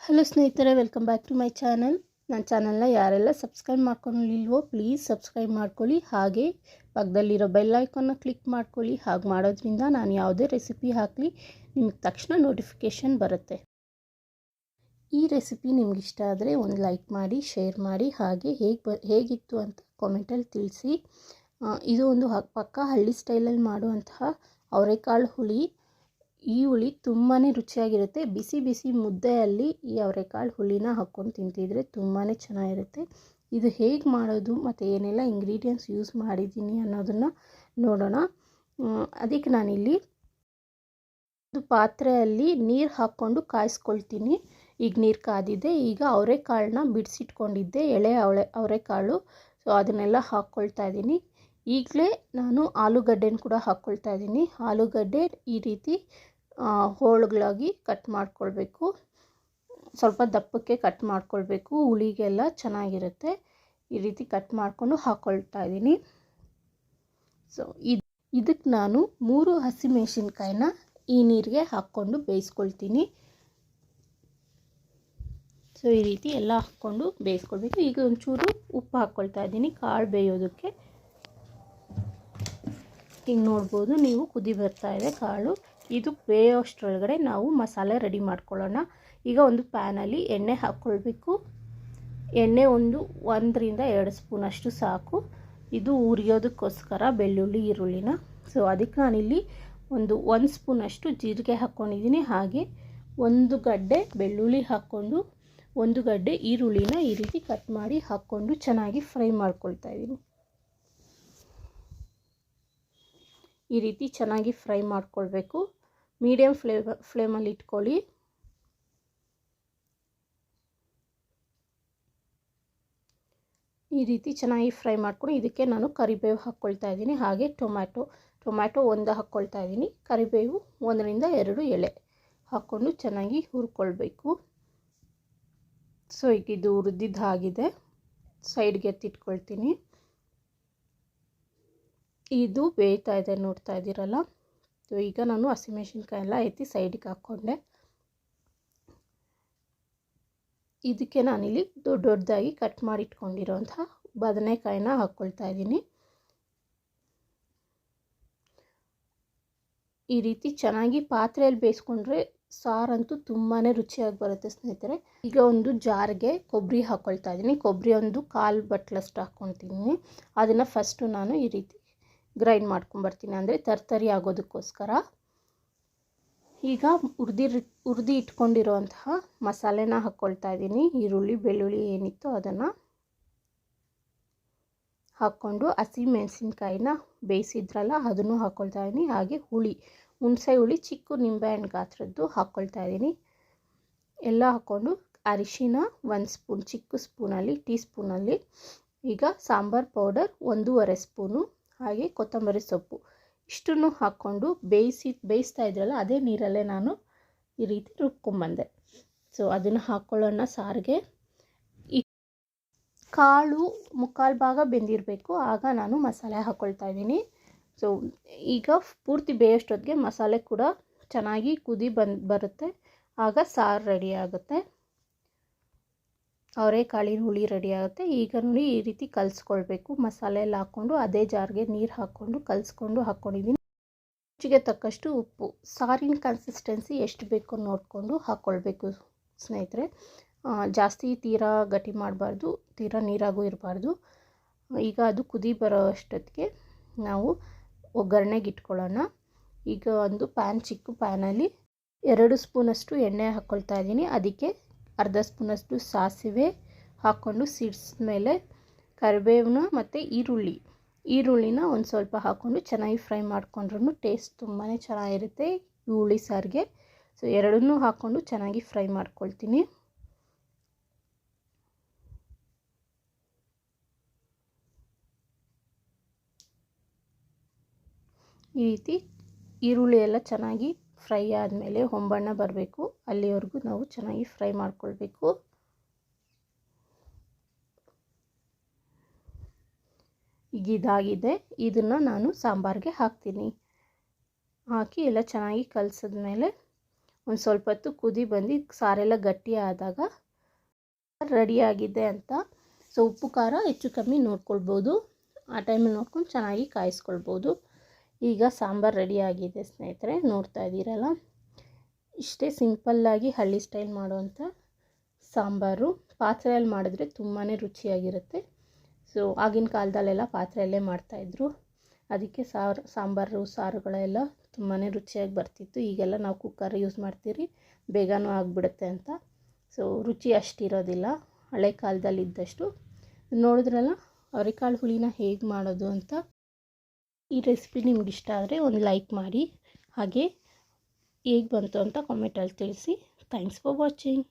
Hello ಸ್ನೇಹಿತರೆ welcome back to my channel ನನ್ನ ಚಾನಲ್ನ ಯಾರೆಲ್ಲ ಸಬ್ಸ್ಕ್ರೈಬ್ ಮಾಡ್ಕೊಂಡಿಲ್ವೋ ಪ್ಲೀಸ್ ಸಬ್ಸ್ಕ್ರೈಬ್ ಮಾಡ್ಕೊಳ್ಳಿ. ಹಾಗೆ ಪಕ್ಕದಲ್ಲಿರೋ ಬೆಲ್ ಐಕಾನ್ನ ಕ್ಲಿಕ್ ಮಾಡ್ಕೊಳ್ಳಿ. ಹಾಗೆ ಮಾಡೋದ್ರಿಂದ ನಾನು ಯಾವುದೇ ರೆಸಿಪಿ ಹಾಕಲಿ, ನಿಮಗೆ ತಕ್ಷಣ ನೋಟಿಫಿಕೇಷನ್ ಬರುತ್ತೆ. ಈ ರೆಸಿಪಿ ನಿಮ್ಗೆ ಇಷ್ಟ ಆದರೆ ಒಂದು ಲೈಕ್ ಮಾಡಿ ಶೇರ್ ಮಾಡಿ, ಹಾಗೆ ಹೇಗೆ ಬ, ಹೇಗಿತ್ತು ಅಂತ ಕಾಮೆಂಟಲ್ಲಿ ತಿಳಿಸಿ. ಇದು ಒಂದು ಪಕ್ಕ ಹಳ್ಳಿ ಸ್ಟೈಲಲ್ಲಿ ಮಾಡುವಂತಹ ಅವರೆಕಾಳು ಹುಳಿ. ಈ ಹುಳಿ ತುಂಬಾ ರುಚಿಯಾಗಿರುತ್ತೆ. ಬಿಸಿ ಬಿಸಿ ಮುದ್ದೆಯಲ್ಲಿ ಈ ಅವರೆಕಾಳು ಹುಳಿನ ಹಾಕ್ಕೊಂಡು ತಿಂತಿದ್ರೆ ತುಂಬಾ ಚೆನ್ನಾಗಿರುತ್ತೆ. ಇದು ಹೇಗೆ ಮಾಡೋದು ಮತ್ತು ಏನೆಲ್ಲ ಇಂಗ್ರೀಡಿಯೆಂಟ್ಸ್ ಯೂಸ್ ಮಾಡಿದ್ದೀನಿ ಅನ್ನೋದನ್ನು ನೋಡೋಣ. ಅದಕ್ಕೆ ನಾನಿಲ್ಲಿ ಒಂದು ಪಾತ್ರೆಯಲ್ಲಿ ನೀರು ಹಾಕ್ಕೊಂಡು ಕಾಯಿಸ್ಕೊಳ್ತೀನಿ. ಈಗ ನೀರು ಕಾದಿದೆ. ಈಗ ಅವರೆಕಾಳನ್ನ ಬಿಡಿಸಿಟ್ಕೊಂಡಿದ್ದೆ. ಎಳೆ ಅವಳೆ ಅವರೆಕಾಳು. ಸೊ ಅದನ್ನೆಲ್ಲ ಹಾಕ್ಕೊಳ್ತಾ ಇದ್ದೀನಿ. ಈಗಲೇ ನಾನು ಆಲೂಗಡ್ಡೆನ ಕೂಡ ಹಾಕ್ಕೊಳ್ತಾ ಇದ್ದೀನಿ. ಆಲೂಗಡ್ಡೆ ಈ ರೀತಿ ಹೋಳುಗಳಾಗಿ ಕಟ್ ಮಾಡ್ಕೊಳ್ಬೇಕು. ಸ್ವಲ್ಪ ದಪ್ಪಕ್ಕೆ ಕಟ್ ಮಾಡ್ಕೊಳ್ಬೇಕು. ಹುಳಿಗೆಲ್ಲ ಚೆನ್ನಾಗಿರುತ್ತೆ. ಈ ರೀತಿ ಕಟ್ ಮಾಡಿಕೊಂಡು ಹಾಕ್ಕೊಳ್ತಾ ಇದ್ದೀನಿ. ಸೊ ಇದು ಇದಕ್ಕೆ ನಾನು ಮೂರು ಹಸಿಮೆಣಸಿನ್ಕಾಯಿನ ಈ ನೀರಿಗೆ ಹಾಕ್ಕೊಂಡು ಬೇಯಿಸ್ಕೊಳ್ತೀನಿ. ಸೊ ಈ ರೀತಿ ಎಲ್ಲ ಹಾಕ್ಕೊಂಡು ಬೇಯಿಸ್ಕೊಳ್ಬೇಕು. ಈಗ ಒಂಚೂರು ಉಪ್ಪು ಹಾಕ್ಕೊಳ್ತಾ ಇದ್ದೀನಿ. ಕಾಳು ಬೇಯೋದಕ್ಕೆ. ಹಿಂಗೆ ನೋಡ್ಬೋದು. ನೀವು ಕುದಿ ಬರ್ತಾ ಇದೆ ಕಾಳು. ಇದು ಬೇಯೋಷ್ಟರೊಳಗಡೆ ನಾವು ಮಸಾಲೆ ರೆಡಿ ಮಾಡ್ಕೊಳ್ಳೋಣ. ಈಗ ಒಂದು ಪ್ಯಾನಲ್ಲಿ ಎಣ್ಣೆ ಹಾಕ್ಕೊಳ್ಬೇಕು. ಎಣ್ಣೆ ಒಂದು ಒಂದರಿಂದ ಎರಡು ಸ್ಪೂನಷ್ಟು ಸಾಕು. ಇದು ಉರಿಯೋದಕ್ಕೋಸ್ಕರ ಬೆಳ್ಳುಳ್ಳಿ, ಈರುಳ್ಳಿನ. ಸೊ, ಅದಕ್ಕೆ ನಾನಿಲ್ಲಿ ಒಂದು ಒಂದು ಸ್ಪೂನಷ್ಟು ಜೀರಿಗೆ ಹಾಕ್ಕೊಂಡಿದ್ದೀನಿ. ಹಾಗೆ ಒಂದು ಗಡ್ಡೆ ಬೆಳ್ಳುಳ್ಳಿ ಹಾಕ್ಕೊಂಡು ಒಂದು ಗಡ್ಡೆ ಈರುಳ್ಳಿನ ಈ ರೀತಿ ಕಟ್ ಮಾಡಿ ಹಾಕ್ಕೊಂಡು ಚೆನ್ನಾಗಿ ಫ್ರೈ ಮಾಡ್ಕೊಳ್ತಾ ಇದ್ದೀನಿ. ಈ ರೀತಿ ಚೆನ್ನಾಗಿ ಫ್ರೈ ಮಾಡ್ಕೊಳ್ಬೇಕು. ಮೀಡಿಯಮ್ ಫ್ಲೇವ ಫ್ಲೇಮಲ್ಲಿ ಇಟ್ಕೊಳ್ಳಿ. ಈ ರೀತಿ ಚೆನ್ನಾಗಿ ಫ್ರೈ ಮಾಡ್ಕೊಂಡು ಇದಕ್ಕೆ ನಾನು ಕರಿಬೇವು ಹಾಕ್ಕೊಳ್ತಾ ಇದ್ದೀನಿ. ಹಾಗೆ ಟೊಮ್ಯಾಟೊ ಟೊಮ್ಯಾಟೊ ಒಂದು ಹಾಕ್ಕೊಳ್ತಾ ಇದ್ದೀನಿ. ಕರಿಬೇವು ಒಂದರಿಂದ ಎರಡು ಎಳೆ ಹಾಕ್ಕೊಂಡು ಚೆನ್ನಾಗಿ ಹುರ್ಕೊಳ್ಬೇಕು. ಸೊ ಈಗ ಇದು ಹುರಿದಿದ್ದಾಗಿದೆ. ಸೈಡ್ಗೆ ಎತ್ತಿಟ್ಕೊಳ್ತೀನಿ. ಇದು ಬೇಯ್ತಾ ಇದೆ, ನೋಡ್ತಾ ಇದ್ದೀರಲ್ಲ? ಈಗ ನಾನು ಹಸಿಮೆಣ್ಸಿನ್ಕಾಯಿ ಎಲ್ಲ ಎತ್ತಿ ಸೈಡಿಗೆ ಹಾಕ್ಕೊಂಡೆ. ಇದಕ್ಕೆ ನಾನಿಲ್ಲಿ ದೊಡ್ಡ ದೊಡ್ಡದಾಗಿ ಕಟ್ ಮಾಡಿ ಇಟ್ಕೊಂಡಿರೋಂಥ ಬದನೆಕಾಯಿನ ಹಾಕ್ಕೊಳ್ತಾ ಇದ್ದೀನಿ. ಈ ರೀತಿ ಚೆನ್ನಾಗಿ ಪಾತ್ರೆಯಲ್ಲಿ ಬೇಯಿಸ್ಕೊಂಡ್ರೆ ಸಾರಂತೂ ತುಂಬಾ ರುಚಿಯಾಗಿ ಬರುತ್ತೆ ಸ್ನೇಹಿತರೆ. ಈಗ ಒಂದು ಜಾರ್ಗೆ ಕೊಬ್ಬರಿ ಹಾಕ್ಕೊಳ್ತಾ ಇದ್ದೀನಿ. ಕೊಬ್ಬರಿ ಒಂದು ಕಾಲು ಬಟ್ಲಷ್ಟು ಹಾಕ್ಕೊಳ್ತೀನಿ. ಅದನ್ನು ಫಸ್ಟು ನಾನು ಈ ರೀತಿ ಗ್ರೈಂಡ್ ಮಾಡ್ಕೊಂಬರ್ತೀನಿ ಅಂದರೆ ತರ್ತರಿ ಆಗೋದಕ್ಕೋಸ್ಕರ. ಈಗ ಹುರಿದಿರ್, ಹುರಿದಿ ಇಟ್ಕೊಂಡಿರೋಂತಹ ಮಸಾಲೆನ ಹಾಕ್ಕೊಳ್ತಾ ಇದ್ದೀನಿ. ಈರುಳ್ಳಿ, ಬೆಳ್ಳುಳ್ಳಿ ಏನಿತ್ತು ಅದನ್ನು ಹಾಕ್ಕೊಂಡು ಹಸಿ ಮೆಣಸಿನ್ಕಾಯಿನ ಬೇಯಿಸಿದ್ರಲ್ಲ ಅದನ್ನು ಹಾಕ್ಕೊಳ್ತಾ ಇದ್ದೀನಿ. ಹಾಗೆ ಹುಳಿ, ಹುಣಸೆ ಹುಳಿ ಚಿಕ್ಕ ನಿಂಬೆಹಣ್ಣು ಗಾತ್ರದ್ದು ಹಾಕ್ಕೊಳ್ತಾ ಇದ್ದೀನಿ. ಎಲ್ಲ ಹಾಕ್ಕೊಂಡು ಅರಿಶಿನ ಒಂದು ಸ್ಪೂನ್, ಚಿಕ್ಕ ಸ್ಪೂನಲ್ಲಿ, ಟೀ ಸ್ಪೂನಲ್ಲಿ, ಈಗ ಸಾಂಬಾರು ಪೌಡರ್ ಒಂದೂವರೆ ಸ್ಪೂನು ಹಾಗೆ ಕೊತ್ತಂಬರಿ ಸೊಪ್ಪು. ಇಷ್ಟನ್ನು ಹಾಕ್ಕೊಂಡು ಬೇಯಿಸಿ, ಬೇಯಿಸ್ತಾ ಇದ್ರಲ್ಲ, ಅದೇ ನೀರಲ್ಲೇ ನಾನು ಈ ರೀತಿ ರುಬ್ಕೊಂಬಂದೆ. ಸೊ ಅದನ್ನು ಹಾಕ್ಕೊಳ್ಳೋಣ ಸಾರಿಗೆ. ಈ ಕಾಳು ಮುಕ್ಕಾಲು ಭಾಗ ಬೆಂದಿರಬೇಕು, ಆಗ ನಾನು ಮಸಾಲೆ ಹಾಕ್ಕೊಳ್ತಾ ಇದ್ದೀನಿ. ಸೊ ಈಗ ಪೂರ್ತಿ ಬೇಯೋಷ್ಟೊತ್ತಿಗೆ ಮಸಾಲೆ ಕೂಡ ಚೆನ್ನಾಗಿ ಕುದಿ ಬಂದು, ಬರುತ್ತೆ. ಆಗ ಸಾರು ರೆಡಿ ಆಗುತ್ತೆ. ಅವರೆಕಾಳಿನ ಹುಳಿ ರೆಡಿ ಆಗುತ್ತೆ. ಈಗ ನೋಡಿ ಈ ರೀತಿ ಕಲಸ್ಕೊಳ್ಬೇಕು. ಮಸಾಲೆ ಎಲ್ಲ ಹಾಕ್ಕೊಂಡು ಅದೇ ಜಾರ್ಗೆ ನೀರು ಹಾಕ್ಕೊಂಡು ಕಲಸ್ಕೊಂಡು ಹಾಕ್ಕೊಂಡಿದ್ದೀನಿ ರುಚಿಗೆ ತಕ್ಕಷ್ಟು ಉಪ್ಪು, ಸಾರಿನ ಕನ್ಸಿಸ್ಟೆನ್ಸಿ ಎಷ್ಟು ಬೇಕೋ ನೋಡಿಕೊಂಡು ಹಾಕ್ಕೊಳ್ಬೇಕು ಸ್ನೇಹಿತರೆ. ಜಾಸ್ತಿ ತೀರಾ ಗಟ್ಟಿ ಮಾಡಬಾರ್ದು, ತೀರಾ ನೀರಾಗೂ ಇರಬಾರ್ದು. ಈಗ ಅದು ಕುದಿ ಬರೋ ಅಷ್ಟೊತ್ತಿಗೆ ನಾವು ಒಗ್ಗರಣೆಗೆ ಇಟ್ಕೊಳ್ಳೋಣ. ಈಗ ಒಂದು ಪ್ಯಾನ್ ಚಿಕ್ಕ ಪ್ಯಾನಲ್ಲಿ ಎರಡು ಸ್ಪೂನಷ್ಟು ಎಣ್ಣೆ ಹಾಕ್ಕೊಳ್ತಾ ಇದ್ದೀನಿ. ಅದಕ್ಕೆ ಅರ್ಧ ಸ್ಪೂನಷ್ಟು ಸಾಸಿವೆ ಹಾಕ್ಕೊಂಡು ಸಿಡ್ಸ್ ಮೇಲೆ ಮತ್ತು ಈರುಳ್ಳಿ. ಈರುಳ್ಳಿನ ಒಂದು ಸ್ವಲ್ಪ ಹಾಕ್ಕೊಂಡು ಚೆನ್ನಾಗಿ ಫ್ರೈ ಮಾಡ್ಕೊಂಡ್ರೂ ಟೇಸ್ಟ್ ತುಂಬಾ ಚೆನ್ನಾಗಿರುತ್ತೆ ಈರುಳ್ಳಿ ಸಾರಿಗೆ. ಸೊ ಎರಡನ್ನೂ ಹಾಕ್ಕೊಂಡು ಚೆನ್ನಾಗಿ ಫ್ರೈ ಮಾಡ್ಕೊಳ್ತೀನಿ. ಈ ರೀತಿ ಈರುಳ್ಳಿ ಎಲ್ಲ ಚೆನ್ನಾಗಿ ಫ್ರೈ ಆದಮೇಲೆ ಹೊಂಬಣ್ಣ ಬರಬೇಕು. ಅಲ್ಲಿವರೆಗೂ ನಾವು ಚೆನ್ನಾಗಿ ಫ್ರೈ ಮಾಡಿಕೊಳ್ಬೇಕು. ಈಗ ಇದಾಗಿದೆ. ಇದನ್ನು ನಾನು ಸಾಂಬಾರಿಗೆ ಹಾಕ್ತೀನಿ. ಹಾಕಿ ಎಲ್ಲ ಚೆನ್ನಾಗಿ ಕಲಸಿದ್ಮೇಲೆ ಒಂದು ಸ್ವಲ್ಪ ಹೊತ್ತು ಕುದಿ ಬಂದು ಸಾರೆಲ್ಲ ಗಟ್ಟಿ ಆದಾಗ ರೆಡಿಯಾಗಿದೆ ಅಂತ. ಸೊ ಉಪ್ಪು ಖಾರ ಹೆಚ್ಚು ಕಮ್ಮಿ ನೋಡ್ಕೊಳ್ಬೋದು. ಆ ಟೈಮಲ್ಲಿ ನೋಡ್ಕೊಂಡು ಚೆನ್ನಾಗಿ ಕಾಯಿಸ್ಕೊಳ್ಬೋದು. ಈಗ ಸಾಂಬಾರು ರೆಡಿಯಾಗಿದೆ ಸ್ನೇಹಿತರೆ, ನೋಡ್ತಾ ಇದ್ದೀರಲ್ಲ? ಇಷ್ಟೇ ಸಿಂಪಲ್ಲಾಗಿ ಹಳ್ಳಿ ಸ್ಟೈಲ್ ಮಾಡುವಂಥ ಸಾಂಬಾರು. ಪಾತ್ರೆಯಲ್ಲಿ ಮಾಡಿದ್ರೆ ತುಂಬಾ ರುಚಿಯಾಗಿರುತ್ತೆ. ಸೊ ಆಗಿನ ಕಾಲದಲ್ಲೆಲ್ಲ ಪಾತ್ರೆಯಲ್ಲೇ ಮಾಡ್ತಾಯಿದ್ರು ಅದಕ್ಕೆ ಸಾರು, ಸಾಂಬಾರು, ಸಾರುಗಳೆಲ್ಲ ತುಂಬಾ ರುಚಿಯಾಗಿ ಬರ್ತಿತ್ತು. ಈಗೆಲ್ಲ ನಾವು ಕುಕ್ಕರ್ ಯೂಸ್ ಮಾಡ್ತೀರಿ, ಬೇಗನೂ ಆಗಿಬಿಡುತ್ತೆ ಅಂತ. ಸೊ ರುಚಿ ಅಷ್ಟಿರೋದಿಲ್ಲ, ಹಳೆ ಕಾಲದಲ್ಲಿ ಇದ್ದಷ್ಟು ನೋಡಿದ್ರಲ್ಲ, ಅವರೆಕಾಳು ಹುಳಿನ ಹೇಗೆ ಮಾಡೋದು ಅಂತ? ಈ ರೆಸಿಪಿ ನಿಮ್ಗೆ ಇಷ್ಟ ಆದರೆ ಒಂದು ಲೈಕ್ ಮಾಡಿ. ಹಾಗೆ ಹೇಗೆ ಬಂತು ಅಂತ ಕಾಮೆಂಟಲ್ಲಿ ತಿಳಿಸಿ. Thanks for watching